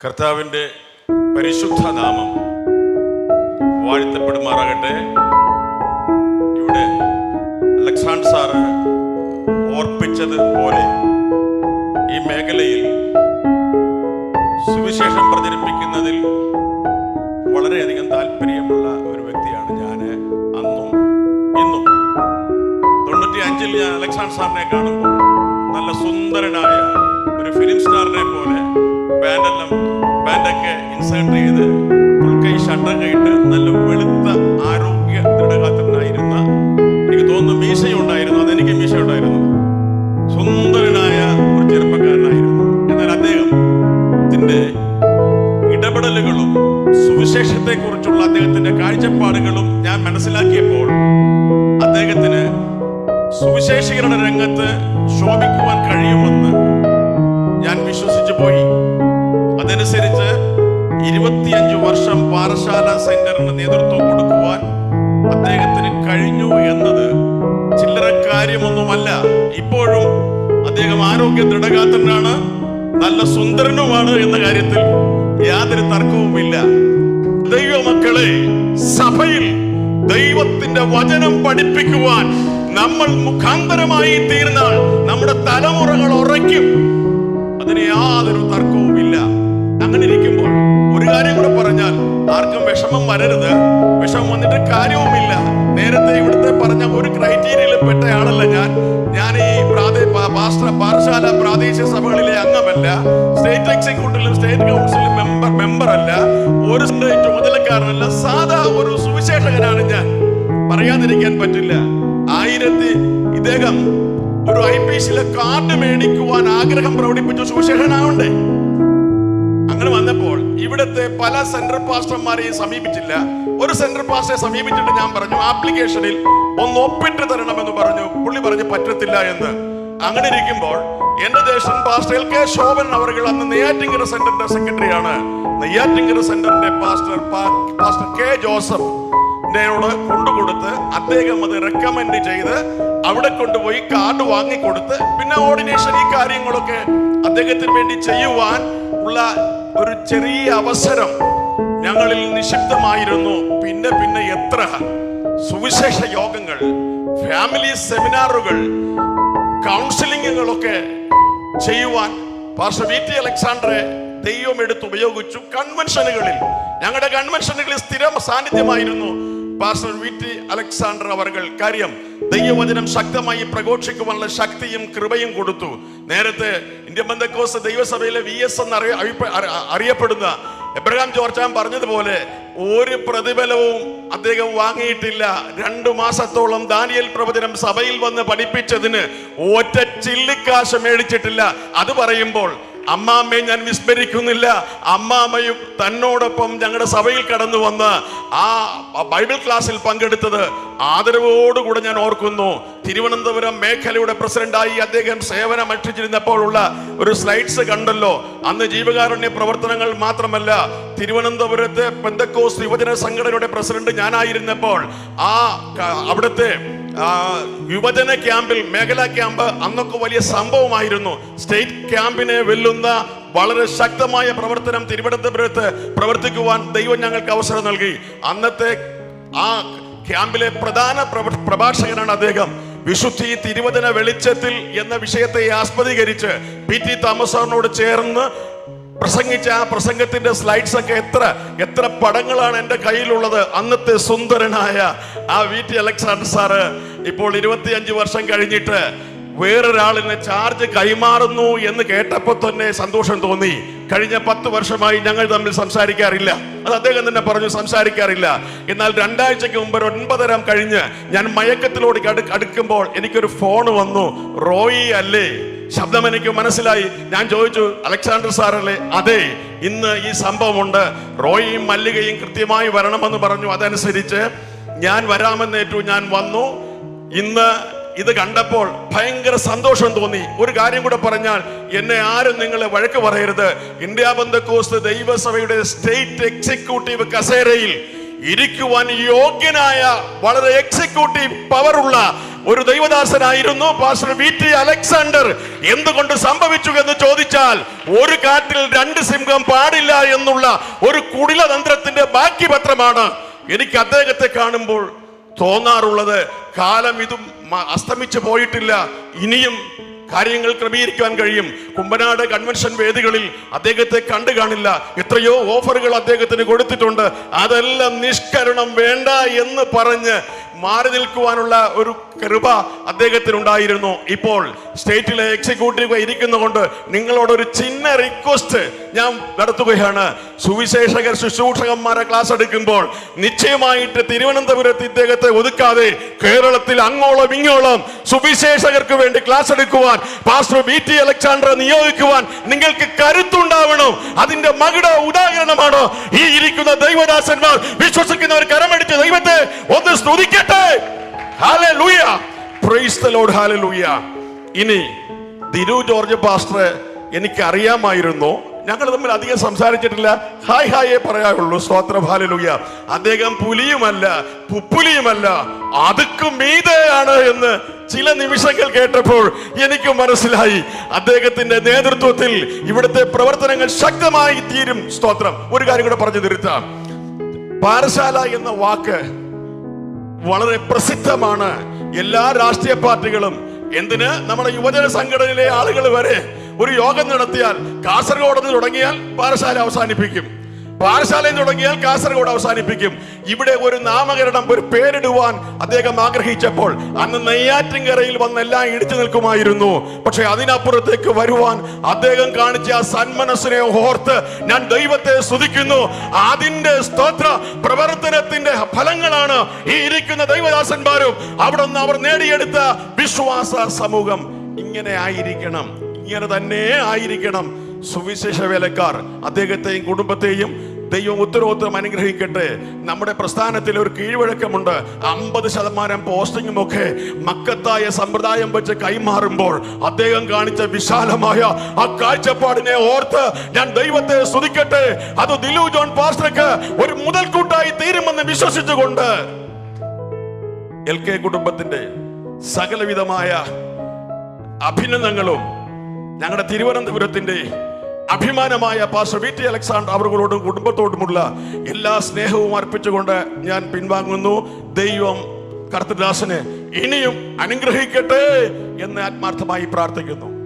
കർത്താവിന്റെ പരിശുദ്ധ നാമം വാഴ്ത്തപ്പെടുമാറാകട്ടെ. ഇവിടെ അലക്സാണ്ട് സാറ് ഓർപ്പിച്ചത് പോലെ ഈ മേഖലയിൽ സുവിശേഷം പ്രചരിപ്പിക്കുന്നതിൽ വളരെയധികം താല്പര്യമുള്ള ഒരു വ്യക്തിയാണ് ഞാൻ അന്നും ഇന്നും. തൊണ്ണൂറ്റി അഞ്ചിൽ ഞാൻ അലക്സാണ്ട് സാറിനെ കാണുമ്പോൾ നല്ല സുന്ദരനായ ഇൻസേർട്ട് ചെയ്ത് ഫുൾക്കൈ ഷട്ടൊക്കെ ഇട്ട് നല്ല വെളുത്ത ആരോഗ്യ ദൃഢഗാത്രനായിരുന്ന എനിക്ക് തോന്നുന്നു മീശയുണ്ടായിരുന്നു. അതെനിക്ക് മീശയുണ്ടായിരുന്നു. സുന്ദരനായ ഒരു ചെറുപ്പക്കാരനായിരുന്നു. എന്നാൽ അദ്ദേഹത്തിന്റെ ഇടപെടലുകളും സുവിശേഷത്തെക്കുറിച്ചുള്ള അദ്ദേഹത്തിന്റെ കാഴ്ചപ്പാടുകളും ഞാൻ മനസ്സിലാക്കിയപ്പോൾ അദ്ദേഹത്തിന് സുവിശേഷീകരണ രംഗത്ത് ശോഭിക്കുവാൻ കഴിയുമെന്ന് ഞാൻ വിശ്വസിച്ചു പോയി. അതനുസരിച്ച് ഇരുപത്തിയഞ്ച് വർഷം പാറശാല സെന്ററിന് നേതൃത്വം കൊടുക്കുവാൻ അദ്ദേഹത്തിന് കഴിഞ്ഞു എന്നത് ചില്ലറ കാര്യമൊന്നുമല്ല. ഇപ്പോഴും അദ്ദേഹം ആരോഗ്യ ദൃഢഗാത്രനാണ് നല്ല സുന്ദരനുമാണ് എന്ന കാര്യത്തിൽ യാതൊരു തർക്കവുമില്ല. ദൈവമക്കളെ സഭയിൽ ദൈവത്തിന്റെ വചനം പഠിപ്പിക്കുവാൻ നമ്മൾ മുഖാന്തരമായി തീർന്നാൽ നമ്മുടെ തലമുറകൾ വിഷമം വരരുത് വിഷമം വന്നിട്ട് കാര്യവുമില്ല. നേരത്തെ ഇവിടുത്തെ പറഞ്ഞ ഒരു ക്രൈറ്റീരിയയിൽ പെട്ട ആളല്ല ഞാൻ. ഞാൻ ഈ പാഠശാല പ്രാദേശിക സഭകളിലെ അംഗമല്ല. സ്റ്റേറ്റ് എക്സിക്യൂട്ടീവിലും സ്റ്റേറ്റ് കൗൺസിലും മെമ്പർ മെമ്പർ അല്ല. ഒരു ചുമതലക്കാരനല്ല. സാധാ ഒരു സുവിശേഷകനാണ് ഞാൻ. പറയാതിരിക്കാൻ പറ്റില്ല. ആയിരത്തി ഇദ്ദേഹം ഒരു ഐ പി എസിലെ കാർഡ് മേടിക്കുവാൻ ആഗ്രഹം പ്രകടിപ്പിച്ച സുവിശേഷനാവണ്ടേ? വന്നപ്പോൾ ഇവിടുത്തെ പല സെന്റർ പാസ്റ്റർമാരെയും സമീപിച്ചില്ല. ഒരു സെന്റർ പാസ്റ്ററെ സമീപിച്ചിട്ട് ഞാൻ പറഞ്ഞു ആപ്ലിക്കേഷനിൽ ഒന്ന് ഒപ്പിട്ട് തരണമെന്ന് പറഞ്ഞു. പുള്ളി പറഞ്ഞു പറ്റത്തില്ല എന്ന്. അങ്ങനെ ഇരിക്കുമ്പോൾ എന്റെ ദേശൻ പാസ്റ്റർ എൽ കെ ശോഭൻ അവർ അന്ന് നെയ്യാറ്റിങ്കര സെന്ററിന്റെ സെക്രട്ടറിയാണ് നെയ്യാറ്റിങ്കര സെന്ററിന്റെ പാസ്റ്റർ പാസ്റ്റർ കെ ജോസഫ് ോട് കൊണ്ടുകൊടുത്ത് അദ്ദേഹം അത് റെക്കമെൻഡ് ചെയ്ത് അവിടെ കൊണ്ടുപോയി കാർഡ് വാങ്ങിക്കൊടുത്ത് പിന്നെ ഓർഡിനേഷൻ ഈ കാര്യങ്ങളൊക്കെ അദ്ദേഹത്തിന് വേണ്ടി ചെയ്യുവാൻ ഉള്ള ഒരു ചെറിയ അവസരം ഞങ്ങളിൽ നിശബ്ദമായിരുന്നു പിന്നെ പിന്നെ എത്ര സുവിശേഷ യോഗങ്ങൾ ഫാമിലി സെമിനാറുകൾ കൗൺസിലിങ്ങുകളൊക്കെ ചെയ്യുവാൻ പാസ്റ്റർ വി ടി അലക്സാണ്ടറെ ദൈവം എടുത്ത് ഉപയോഗിച്ചു. കൺവെൻഷനുകളിൽ ഞങ്ങളുടെ കൺവെൻഷനുകളിൽ സ്ഥിരം സാന്നിധ്യമായിരുന്നു. പാസ്റ്റർ അലക്സാണ്ടർ അവർ കാര്യം ദൈവവചനം ശക്തമായി പ്രഘോഷിക്കുവാനുള്ള ശക്തിയും കൃപയും കൊടുത്തു. നേരത്തെ ഇന്ത്യ ബന്ധക്കോസ് ദൈവസഭയിലെ വി എസ് എന്ന് അറിയപ്പെടുന്ന എബ്രഹാം ജോർജാൻ പറഞ്ഞതുപോലെ ഒരു പ്രതിഫലവും അദ്ദേഹം വാങ്ങിയിട്ടില്ല. രണ്ടു മാസത്തോളം ദാനിയൽ പ്രവചനം സഭയിൽ വന്ന് പഠിപ്പിച്ചതിന് ഒറ്റ ചില്ലിക്കാശ് മേടിച്ചിട്ടില്ല. അത് പറയുമ്പോൾ അമ്മാമ്മയെ ഞാൻ വിസ്മരിക്കുന്നില്ല. അമ്മാമ്മയും തന്നോടൊപ്പം ഞങ്ങളുടെ സഭയിൽ കടന്നു വന്ന് ആ ബൈബിൾ ക്ലാസ്സിൽ പങ്കെടുത്തത് ആദരവോടുകൂടെ ഞാൻ ഓർക്കുന്നു. തിരുവനന്തപുരം മേഖലയുടെ പ്രസിഡന്റായി അദ്ദേഹം സേവനം അനുഷ്ഠിച്ചിരുന്നപ്പോഴുള്ള ഒരു സ്ലൈഡ്സ് കണ്ടല്ലോ. അന്ന് ജീവകാരുണ്യ പ്രവർത്തനങ്ങൾ മാത്രമല്ല തിരുവനന്തപുരത്തെ പെന്തക്കോസ് യുവജന സംഘടനയുടെ പ്രസിഡന്റ് ഞാനായിരുന്നപ്പോൾ ആ അവിടുത്തെ യുവജന ക്യാമ്പിൽ മേഖലാ ക്യാമ്പ് അന്നൊക്കെ വലിയ സംഭവമായിരുന്നു. സ്റ്റേറ്റ് ക്യാമ്പിനെ വെല്ലുന്ന വളരെ ശക്തമായ പ്രവർത്തനം തിരുവനന്തപുരത്ത് പ്രവർത്തിക്കുവാൻ ദൈവം ഞങ്ങൾക്ക് അവസരം നൽകി. അന്നത്തെ ആ ക്യാമ്പിലെ പ്രധാന പ്രഭാഷകനാണ് അദ്ദേഹം. വിശുദ്ധി തിരുവചന വെളിച്ചത്തിൽ എന്ന വിഷയത്തെ ആസ്പദീകരിച്ച് പി ടി തോമസ് ചേർന്ന് പ്രസംഗിച്ച ആ പ്രസംഗത്തിന്റെ സ്ലൈഡ്സ് ഒക്കെ എത്ര എത്ര പടങ്ങളാണ് എന്റെ കയ്യിലുള്ളത്. അന്നത്തെ സുന്ദരനായ ആ വി ടി അലക്സാണ്ടർ സാറ് ഇപ്പോൾ ഇരുപത്തിയഞ്ച് വർഷം കഴിഞ്ഞിട്ട് വേറൊരാളിന് ചാർജ് കൈമാറുന്നു എന്ന് കേട്ടപ്പോൾ തന്നെ സന്തോഷം തോന്നി. കഴിഞ്ഞ പത്ത് വർഷമായി ഞങ്ങൾ തമ്മിൽ സംസാരിക്കാറില്ല. അത് അദ്ദേഹം തന്നെ പറഞ്ഞു സംസാരിക്കാറില്ല. എന്നാൽ രണ്ടാഴ്ചക്ക് മുമ്പ് ഒൻപതരം കഴിഞ്ഞ് ഞാൻ മയക്കത്തിലോട് അടു അടുക്കുമ്പോൾ എനിക്കൊരു ഫോൺ വന്നു. റോയി അല്ലേ? ശബ്ദം എനിക്ക് മനസ്സിലായി. ഞാൻ ചോദിച്ചു അലക്സാണ്ടർ സാറല്ലേ? അതെ ഇന്ന് ഈ സംഭവമുണ്ട്. റോയിയും മല്ലികയും കൃത്യമായി വരണമെന്ന് പറഞ്ഞു. അതനുസരിച്ച് ഞാൻ വരാമെന്നേറ്റു ഞാൻ വന്നു. ഇന്ന് ഇത് കണ്ടപ്പോൾ ഭയങ്കര സന്തോഷം തോന്നി. ഒരു കാര്യം കൂടെ പറഞ്ഞാൽ എന്നെ ആരും നിങ്ങളെ വഴക്ക് പറയരുത്. ഇന്ത്യ ബന്ധക്കോസ് ദൈവസഭയുടെ സ്റ്റേറ്റ് എക്സിക്യൂട്ടീവ് കസേരയിൽ ഇരിക്കുവാൻ യോഗ്യനായ വളരെ എക്സിക്യൂട്ടീവ് പവറുള്ള ഒരു ദൈവദാസനായിരുന്നു പാസ്റ്റർ വി ടി അലക്സാണ്ടർ. എന്തുകൊണ്ട് സംഭവിച്ചു എന്ന് ചോദിച്ചാൽ ഒരു കാറ്റിൽ രണ്ട് സിംഹം പാടില്ല എന്നുള്ള ഒരു കുടിലതന്ത്രത്തിന്റെ ബാക്കി പത്രമാണ് എനിക്ക് അദ്ദേഹത്തെ കാണുമ്പോൾ തോന്നാറുള്ളത്. കാലം ഇതും അസ്തമിച്ചു പോയിട്ടില്ല. ഇനിയും കാര്യങ്ങൾ ക്രമീകരിക്കാൻ കഴിയും. കുമ്പനാട് കൺവെൻഷൻ വേദികളിൽ അദ്ദേഹത്തെ കണ്ടു കാണില്ല. എത്രയോ ഓഫറുകൾ അദ്ദേഹത്തിന് കൊടുത്തിട്ടുണ്ട്. അതെല്ലാം നിഷ്കരണം വേണ്ട എന്ന് പറഞ്ഞ് മാറി നിൽക്കുവാനുള്ള ഒരു കൃപ അദ്ദേഹത്തിന് ഉണ്ടായിരുന്നു ഇപ്പോൾ സ്റ്റേറ്റിലെ എക്സിക്യൂട്ടീവ് ഇരിക്കുന്നതുകൊണ്ട് നിങ്ങളോട് ഒരു ചിന്ന റിക്വസ്റ്റ് ഞാൻ നടത്തുകയാണ്. സുവിശേഷകർ ശുശ്രൂഷകന്മാരെ ക്ലാസ് എടുക്കുമ്പോൾ നിശ്ചയമായിട്ട് തിരുവനന്തപുരത്ത് ഇദ്ദേഹത്തെ ഒതുക്കാതെ കേരളത്തിൽ അങ്ങോളം ഇങ്ങോളം സുവിശേഷകർക്ക് വേണ്ടി ക്ലാസ് എടുക്കുവാൻ പാസ്റ്റർ ബി ടി അലക്സാണ്ടറെ നിയോഗിക്കുവാൻ നിങ്ങൾക്ക് കരുത്തുണ്ടാവണം. അതിന്റെ മകിട ഉദാഹരണമാണ് ഈ ഇരിക്കുന്ന ദൈവദാസന്മാർ. വിശ്വസിക്കുന്നവർ കരമടിച്ച് ദൈവത്തെ ഒന്ന് സ്തുതിക്കട്ടെ. ഹല്ലേലൂയ. ഇനി ദിരു ജോർജ് പാസ്റ്റർ എനിക്ക് അറിയാമായിരുന്നു ഞങ്ങൾ തമ്മിൽ അധികം സംസാരിച്ചിട്ടില്ല. ഹായ് ഹായേ പറയാറുള്ളൂ സ്വാത്ര ഹാലലൂയ അദ്ദേഹം പുലിയുമല്ല പുപ്പുലിയുമല്ല അതുക്കും മീതയാണ് എന്ന് ചില നിമിഷങ്ങൾ കേട്ടപ്പോൾ എനിക്ക് മനസ്സിലായി. അദ്ദേഹത്തിന്റെ നേതൃത്വത്തിൽ ഇവിടുത്തെ പ്രവർത്തനങ്ങൾ ശക്തമായി തീരും സ്തോത്രം. ഒരു കാര്യം കൂടെ പറഞ്ഞു തിരുത്താം. പാറശാല എന്ന വാക്ക് വളരെ പ്രസിദ്ധമാണ് എല്ലാ രാഷ്ട്രീയ പാർട്ടികളും. എന്തിന്? നമ്മുടെ യുവജന സംഘടനയിലെ ആളുകൾ വരെ ഒരു യോഗം നടത്തിയാൽ കാസർഗോഡ് തുടങ്ങിയാൽ പാറശാല അവസാനിപ്പിക്കും. പാറശാലയിൽ തുടങ്ങിയാൽ കാസർഗോഡ് അവസാനിപ്പിക്കും. ഇവിടെ ഒരു നാമകരണം ഒരു പേരിടുവാൻ അദ്ദേഹം ആഗ്രഹിച്ചപ്പോൾ അന്ന് നെയ്യാറ്റിൻകരയിൽ വന്നെല്ലാം ഇടിച്ചു നിൽക്കുമായിരുന്നു. പക്ഷെ അതിനപ്പുറത്തേക്ക് വരുവാൻ അദ്ദേഹം കാണിച്ച ആ സന്മനസ്സിനെ ഓർത്ത് ഞാൻ ദൈവത്തെ സ്തുതിക്കുന്നു. അതിന്റെ സ്തോത്ര പ്രവർത്തനത്തിന്റെ ഫലങ്ങളാണ് ഈ ഇരിക്കുന്ന ദൈവദാസന്മാരും. അവിടെ നിന്ന് അവർ നേടിയെടുത്ത വിശ്വാസ സമൂഹം ഇങ്ങനെ ആയിരിക്കണം. ഇങ്ങനെ തന്നെ ആയിരിക്കണം. സുവിശേഷ വേലക്കാർ അദ്ദേഹത്തെയും കുടുംബത്തെയും ദൈവം ഉത്തരോത്തരം അനുഗ്രഹിക്കട്ടെ. നമ്മുടെ പ്രസ്ഥാനത്തിൽ ഒരു കീഴ്വഴക്കമുണ്ട്. അമ്പത് ശതമാനം പോസ്റ്റിങ്ങും ഒക്കെ മക്കത്തായ സമ്പ്രദായം വെച്ച് കൈമാറുമ്പോൾ അദ്ദേഹം കാണിച്ച വിശാലമായ ആ കാഴ്ചപ്പാടിനെ ഓർത്ത് ഞാൻ ദൈവത്തെ സ്തുതിക്കട്ടെ. അത് ദിലു ജോൺ പാസ്റ്റർക്ക് ഒരു മുതൽക്കൂട്ടായി തീരുമെന്ന് വിശ്വസിച്ചുകൊണ്ട് എൽ കെ കുടുംബത്തിന്റെ സകലവിധമായ അഭിനന്ദനങ്ങളും ഞങ്ങളുടെ തിരുവനന്തപുരത്തിന്റെ അഭിമാനമായ പാസ്റ്റർ വി ടി അലക്സാണ്ടർ അവരോടും കുടുംബത്തോടുമുള്ള എല്ലാ സ്നേഹവും അർപ്പിച്ചുകൊണ്ട് ഞാൻ പിൻവാങ്ങുന്നു. ദൈവം കർത്തദാസന് ഇനിയും അനുഗ്രഹിക്കട്ടെ എന്ന് ആത്മാർത്ഥമായി പ്രാർത്ഥിക്കുന്നു.